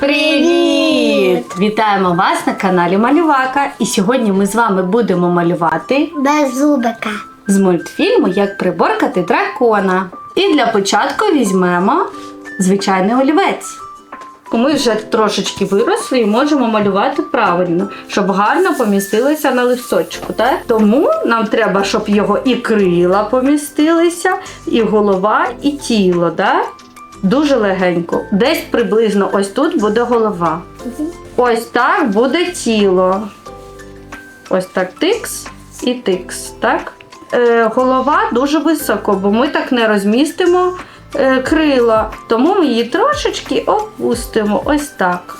Привіт! Вітаємо вас на каналі Малювака. І сьогодні ми з вами будемо малювати Без зубика. з мультфільму Як приборкати дракона. І для початку візьмемо звичайний олівець. Ми вже трошечки виросли і можемо малювати правильно, щоб гарно помістилися на листочку. Так? Тому нам треба, щоб його і крила помістилися, і голова, і тіло. Так? Дуже легенько. Десь приблизно ось тут буде голова. Ось так буде тіло. Ось так тикс і тикс. Так? Е, голова дуже високо, бо ми так не розмістимо е, крила. Тому ми її трошечки опустимо. Ось так.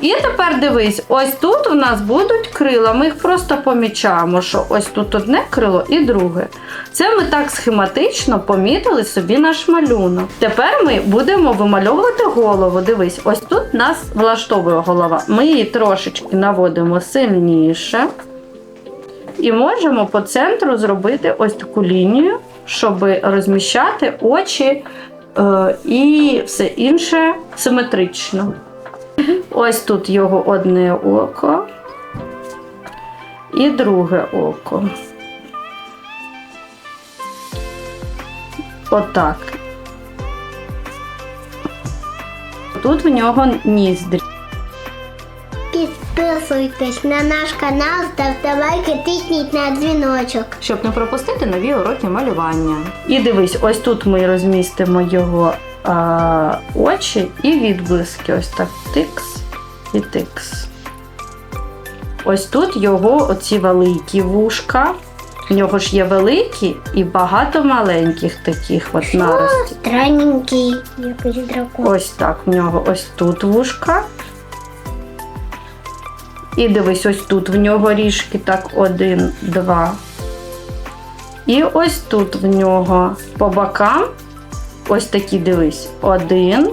І тепер дивись, ось тут у нас будуть крила. Ми їх просто помічаємо, що ось тут одне крило і друге. Це ми так схематично помітили собі наш малюнок. Тепер ми будемо вимальовувати голову. Дивись, ось тут нас влаштовує голова. Ми її трошечки наводимо сильніше. І можемо по центру зробити ось таку лінію, щоб розміщати очі е, і все інше симетрично. Ось тут його одне око і друге око. Отак. Тут в нього ніздрі. Підписуйтесь на наш канал, ставте лайки, тисніть на дзвіночок. щоб не пропустити нові уроки малювання. І дивись, ось тут ми розмістимо його очі і відблиски. Ось так тикс і тикс. Ось тут його оці великі вушка. В нього ж є великі і багато маленьких таких от наростів. Странненький якийсь дракон. Ось так, в нього ось тут вушка. І дивись, ось тут в нього ріжки, так, один, два. І ось тут в нього по бокам, ось такі дивись, один,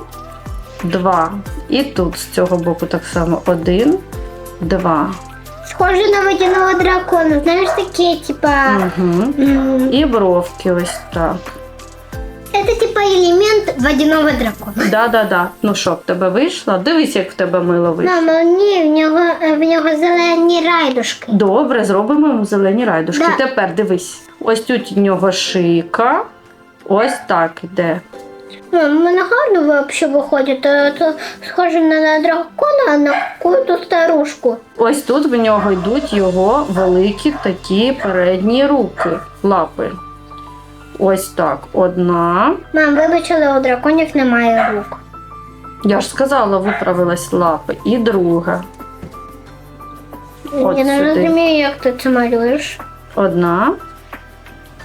два. І тут з цього боку так само один, два. Схоже на водяного дракона. Знаєш, такі, типа. Угу. І бровки ось так. Это типа елемент водяного дракона. Да-да-да. Ну що, в тебе вийшло? Дивись, як в тебе мило вийшло. Мама, ні, в нього, в нього зелені райдушки. Добре, зробимо йому зелені райдушки. Да. Тепер дивись, ось тут у нього шийка. Ось так іде. У мене гарно взагалі виходить. То схоже не на дракона, а на якусь старушку. Ось тут в нього йдуть його великі такі передні руки, лапи. Ось так. Одна. Мам, вибачили, у драконів немає рук. Я ж сказала, виправилась лапи. І друга. От Я не сюди. розумію, як ти це малюєш. Одна.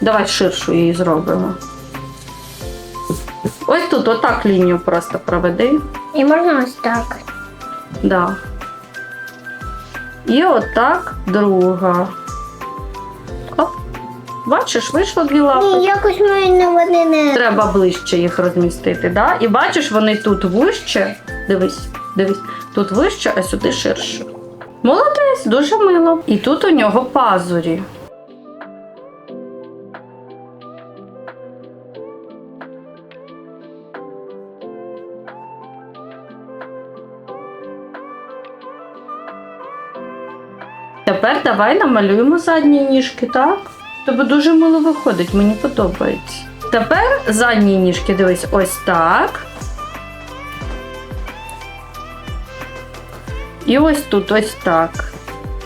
Давай ширшу її зробимо. Ось тут отак лінію просто проведи. І можна ось так. Да. І отак друга. Оп. Бачиш, вийшло дві лапи. Ні, якось мене вони не. Треба ближче їх розмістити, да? І бачиш, вони тут вище. Дивись, дивись, тут вище, а сюди ширше. Молодець, дуже мило. І тут у нього пазурі. Тепер давай намалюємо задні ніжки, так? Тобі дуже мило виходить, мені подобається. Тепер задні ніжки, дивись, ось так. І ось тут ось так.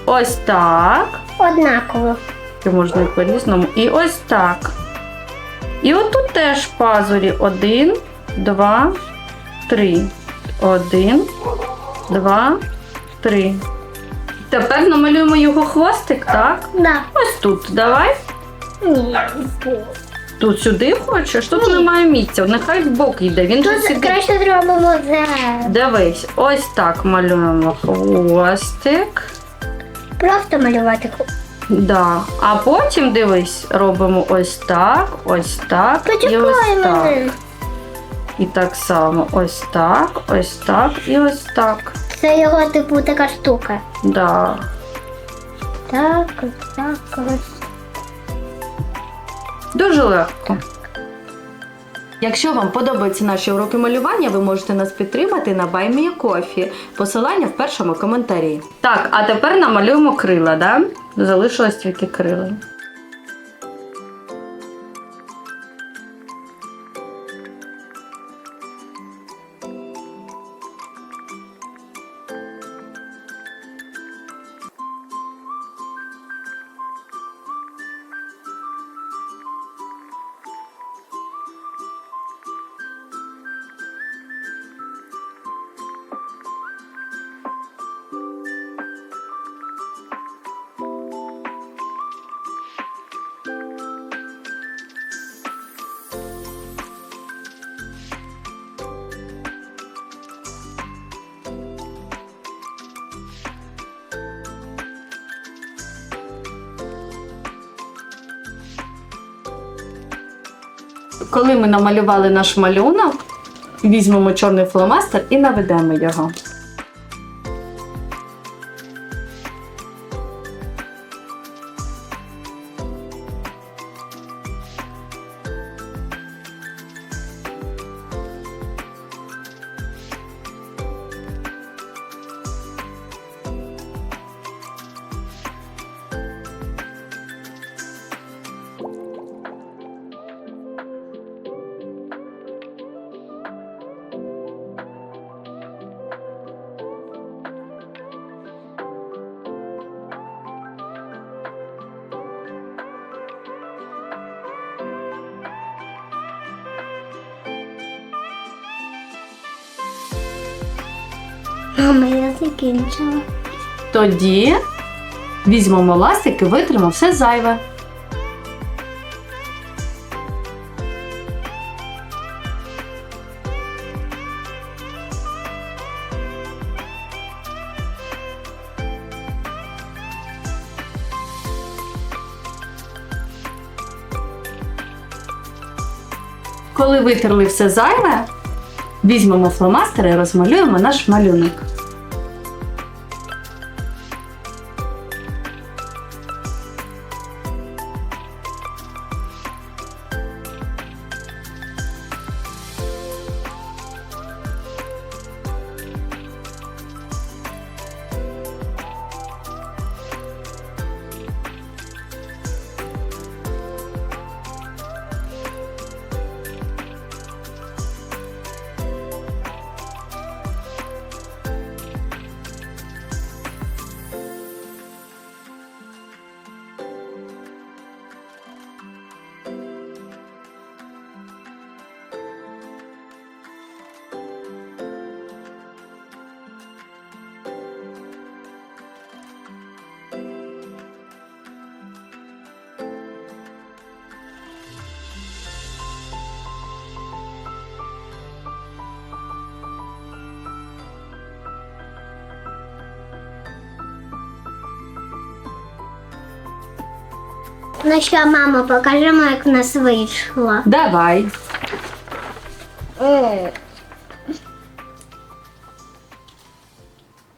Ось так. Однаково. І можна і по-різному. І ось так. І отут теж пазурі. Один, два, три. Один, два, три. Тепер намалюємо його хвостик, так? Да. Ось тут. Давай. Ні. Тут сюди хочеш? Тут Ні. немає місця. Нехай в бок йде. Він тут Тут сидить. краще зробимо це. Дивись, ось так малюємо хвостик. Просто малювати. Да. А потім дивись, робимо ось так, ось так і ось Почекай так. мене. І так само ось так, ось так і ось так. Це його типу така штука. Да. Так, ось так, ось. Дуже легко. Якщо вам подобаються наші уроки малювання, ви можете нас підтримати на BuyMeACoffee. Посилання в першому коментарі. Так, а тепер намалюємо крила, да? Залишилось тільки крила. Коли ми намалювали наш малюнок, візьмемо чорний фломастер і наведемо його. Мама, я закінчила. Тоді візьмемо ластик і витримо все зайве. Коли витерли все зайве, візьмемо фломастер і розмалюємо наш малюнок. Ну що, мама, покажемо, як в нас вийшло. Давай. М.